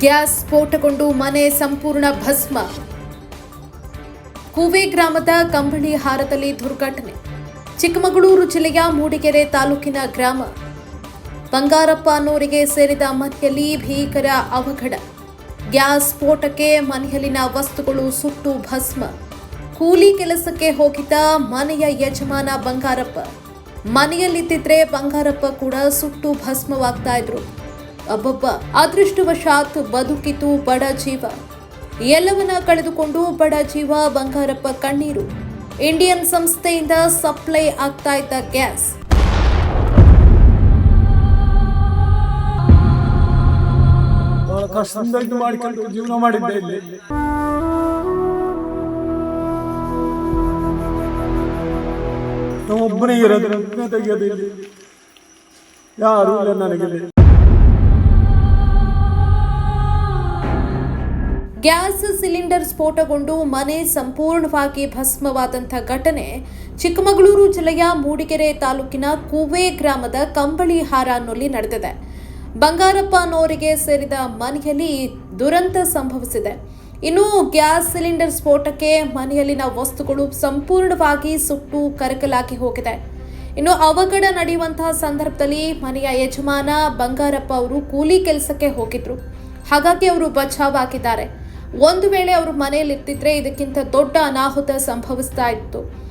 Gas ಸ್ಫೋಟಗೊಂಡು ಮನೆ ಸಂಪೂರ್ಣ ಭಸ್ಮ. ಕೂವೆ ಗ್ರಾಮದ ಕಂಬಳಿ ಹಾರದಲ್ಲಿ ದುರ್ಘಟನೆ. ಚಿಕ್ಕಮಗಳೂರು ಜಿಲ್ಲೆಯ ಮೂಡಿಗೆರೆ ತಾಲೂಕಿನ ಗ್ರಾಮ. ಬಂಗಾರಪ್ಪ ಅನ್ನೋರಿಗೆ ಸೇರಿದ ಮನೆಯಲ್ಲಿ ಭೀಕರ ಅವಘಡ. ಗ್ಯಾಸ್ ಸ್ಫೋಟಕ್ಕೆ ಮನೆಯಲ್ಲಿನ ವಸ್ತುಗಳು ಸುಟ್ಟು ಭಸ್ಮ. ಕೂಲಿ ಕೆಲಸಕ್ಕೆ ಹೋಗಿದ್ದ ಮನೆಯ ಯಜಮಾನ ಬಂಗಾರಪ್ಪ. ಮನೆಯಲ್ಲಿದ್ದಿದ್ರೆ ಬಂಗಾರಪ್ಪ ಕೂಡ ಸುಟ್ಟು ಭಸ್ಮವಾಗ್ತಾ ಇದ್ರು. ಅಬ್ಬಬ್ಬ, ಅದೃಷ್ಟವಶಾತ್ ಬದುಕಿತು ಬಡ ಜೀವ. ಎಲ್ಲವನ್ನ ಕಳೆದುಕೊಂಡು ಬಡ ಜೀವ, ಬಂಗಾರಪ್ಪ ಕಣ್ಣೀರು. ಇಂಡಿಯನ್ ಸಂಸ್ಥೆಯಿಂದ ಸಪ್ಲೈ ಆಗ್ತಾ ಇದ್ದ ಗ್ಯಾಸ್. ಇದು ಜೀವನ ಮಾಡಿದ್ದೆ ಇಲ್ಲಿ. ಒಬ್ಬನೇ ಇರೋದು ಒಬ್ಬನೇ ಇಲ್ಲಿ. ಯಾರು ಇಲ್ಲ ನನಗೆ ಗ್ಯಾಸ್ ಸಿಲಿಂಡರ್ ಸ್ಫೋಟಗೊಂಡು ಮನೆ ಸಂಪೂರ್ಣವಾಗಿ ಭಸ್ಮವಾದಂಥ ಘಟನೆ ಚಿಕ್ಕಮಗಳೂರು ಜಿಲ್ಲೆಯ ಮೂಡಿಗೆರೆ ತಾಲೂಕಿನ ಕೂವೆ ಗ್ರಾಮದ ಕಂಬಳಿ ಹಾರ ಅನ್ನೋಲ್ಲಿ ನಡೆದಿದೆ. ಬಂಗಾರಪ್ಪ ಅನ್ನೋರಿಗೆ ಸೇರಿದ ಮನೆಯಲ್ಲಿ ದುರಂತ ಸಂಭವಿಸಿದೆ. ಇನ್ನು ಗ್ಯಾಸ್ ಸಿಲಿಂಡರ್ ಸ್ಫೋಟಕ್ಕೆ ಮನೆಯಲ್ಲಿನ ವಸ್ತುಗಳು ಸಂಪೂರ್ಣವಾಗಿ ಸುಟ್ಟು ಕರಕಲಾಗಿ ಹೋಗಿದೆ. ಇನ್ನು ಅವಘಡ ನಡೆಯುವಂತಹ ಸಂದರ್ಭದಲ್ಲಿ ಮನೆಯ ಯಜಮಾನ ಬಂಗಾರಪ್ಪ ಅವರು ಕೂಲಿ ಕೆಲಸಕ್ಕೆ ಹೋಗಿದ್ರು. ಹಾಗಾಗಿ ಅವರು ಬಚಾವ್ ಬಚಾವಾಗಿದ್ದಾರೆ ಒಂದು ವೇಳೆ ಅವರು ಮನೆಯಲ್ಲಿರ್ತಿದ್ರೆ ಇದಕ್ಕಿಂತ ದೊಡ್ಡ ಅನಾಹುತ ಸಂಭವಿಸ್ತಾ ಇತ್ತು.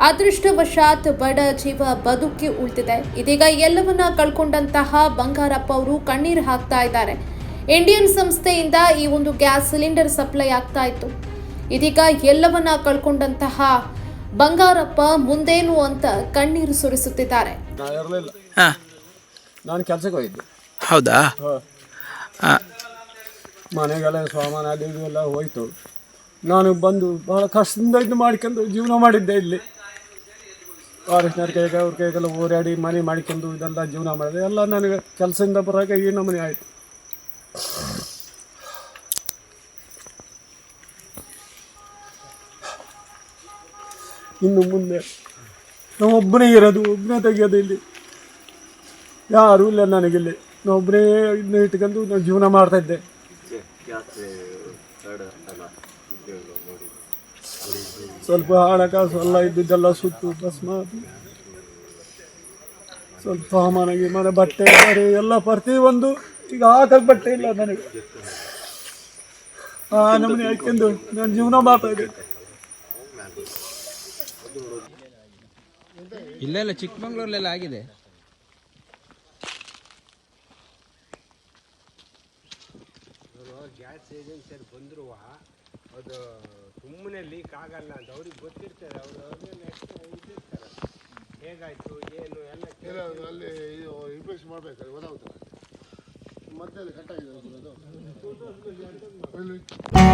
ಅದೃಷ್ಟವಶಾತ್ ಬಡ ಜೀವ ಬದುಕಿ ಉಳಿದಿದೆ. ಇದೀಗ ಎಲ್ಲವನ್ನ ಕಳ್ಕೊಂಡಂತಹ ಬಂಗಾರಪ್ಪ ಅವರು ಕಣ್ಣೀರು ಹಾಕ್ತಾ ಇದ್ದಾರೆ. ಇಂಡಿಯನ್ ಸಂಸ್ಥೆಯಿಂದ ಈ ಒಂದು ಗ್ಯಾಸ್ ಸಿಲಿಂಡರ್ ಸಪ್ಲೈ ಆಗ್ತಾ ಇತ್ತು. ಇದೀಗ ಎಲ್ಲವನ್ನ ಕಳ್ಕೊಂಡಂತಹ ಬಂಗಾರಪ್ಪ ಮುಂದೇನು ಅಂತ ಕಣ್ಣೀರು ಸುರಿಸುತ್ತಿದ್ದಾರೆ. ನಾ ಇರಲಿಲ್ಲ. ಹಾ. ನಾನು ಕೆಲಸಕ್ಕೆ ಹೋಗಿದ್ದೆ. ಹೌದಾ? ಮನೆಗೆಲ್ಲ ಸಾಮಾನು ಅದು ಇದು ಎಲ್ಲ ಹೋಯಿತು. ನಾನು ಬಂದು ಭಾಳ ಕಷ್ಟದಿಂದ ಇದು ಮಾಡ್ಕೊಂಡು ಜೀವನ ಮಾಡಿದ್ದೆ ಇಲ್ಲಿ. ಫಾರೆಸ್ಟ್ನವ್ರ ಕೈಗೆ, ಅವ್ರ ಕೈಗೆಲ್ಲ ಓಡಾಡಿ ಮನೆ ಮಾಡ್ಕೊಂಡು ಇದೆಲ್ಲ ಜೀವನ ಮಾಡಿದೆ. ಎಲ್ಲ ನನಗೆ ಕೆಲಸದಿಂದ ಬರೋಕೆ ಈ ನಮೂನೆ ಆಯಿತು. ಇನ್ನು ಮುಂದೆ ನಾವು ಒಬ್ಬನೇ ಇರೋದು ಒಬ್ಬನೇ ತೆಗಿಯೋದು ಇಲ್ಲಿ. ಯಾರೂ ಇಲ್ಲ ನನಗಿಲ್ಲಿ. ನಾವು ಒಬ್ಬನೇ ಇದನ್ನ ಇಟ್ಕೊಂಡು ನಾವು ಜೀವನ ನೋಡಿ ಸ್ವಲ್ಪ ಹಣಕಾಸು ಎಲ್ಲ ಇದ್ದಿದ್ದೆಲ್ಲ ಸುಟ್ಟು ಭಸ್ಮ. ಸ್ವಲ್ಪ ಸಾಮಾನಿಗೆ ಮನೆ ಬಟ್ಟೆ ಬರೆ ಎಲ್ಲ ಪ್ರತಿಯೊಂದು ಈಗ ಹಾಕಕ್ ಬಟ್ಟೆ ಇಲ್ಲ ನನಗೆ ಆ ನಮ್ಮನೆ ಹಾಕ್ಕೊಂಡು ನನ್ನ ಜೀವನ ಮಾಡ್ತಾ ಇದ್ದೆ ಇಲ್ಲ ಚಿಕ್ಕಮಂಗ್ಳೂರ್ಲೆಲ್ಲ ಆಗಿದೆ. ಗ್ಯಾಸ್ ಏಜೆನ್ಸಿಯಲ್ಲಿ ಬಂದರೂ ಅದು ಸುಮ್ಮನೆ ಲೀಕ್ ಆಗಲ್ಲ ಅಂತ ಅವ್ರಿಗೆ ಗೊತ್ತಿರ್ತಾರೆ. ಅವರು ಅವ್ರ ನೆಕ್ಸ್ಟ್ ಇದಿರ್ತಾರೆ ಹೇಗಾಯಿತು ಏನು ಎಲ್ಲ ಕೇಳಿ ಅಲ್ಲಿ ಇದು ರಿಪ್ಲೇಸ್ ಮಾಡ್ಬೇಕಾದ್ರೆ ಗೊತ್ತಾಗ್ತದೆ ಮಧ್ಯದಲ್ಲಿ ಕಟ್ಟಾಗಿದೆ ಅದು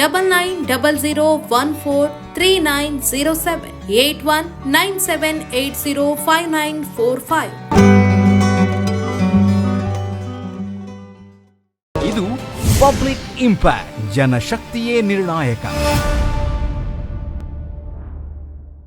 double nine double zero one four three nine zero seven eight one nine seven eight zero five nine four five ಇದು ಪಬ್ಲಿಕ್ ಇಂಪ್ಯಾಕ್ಟ್, ಜನಶಕ್ತಿಯೇ ನಿರ್ಣಾಯಕ.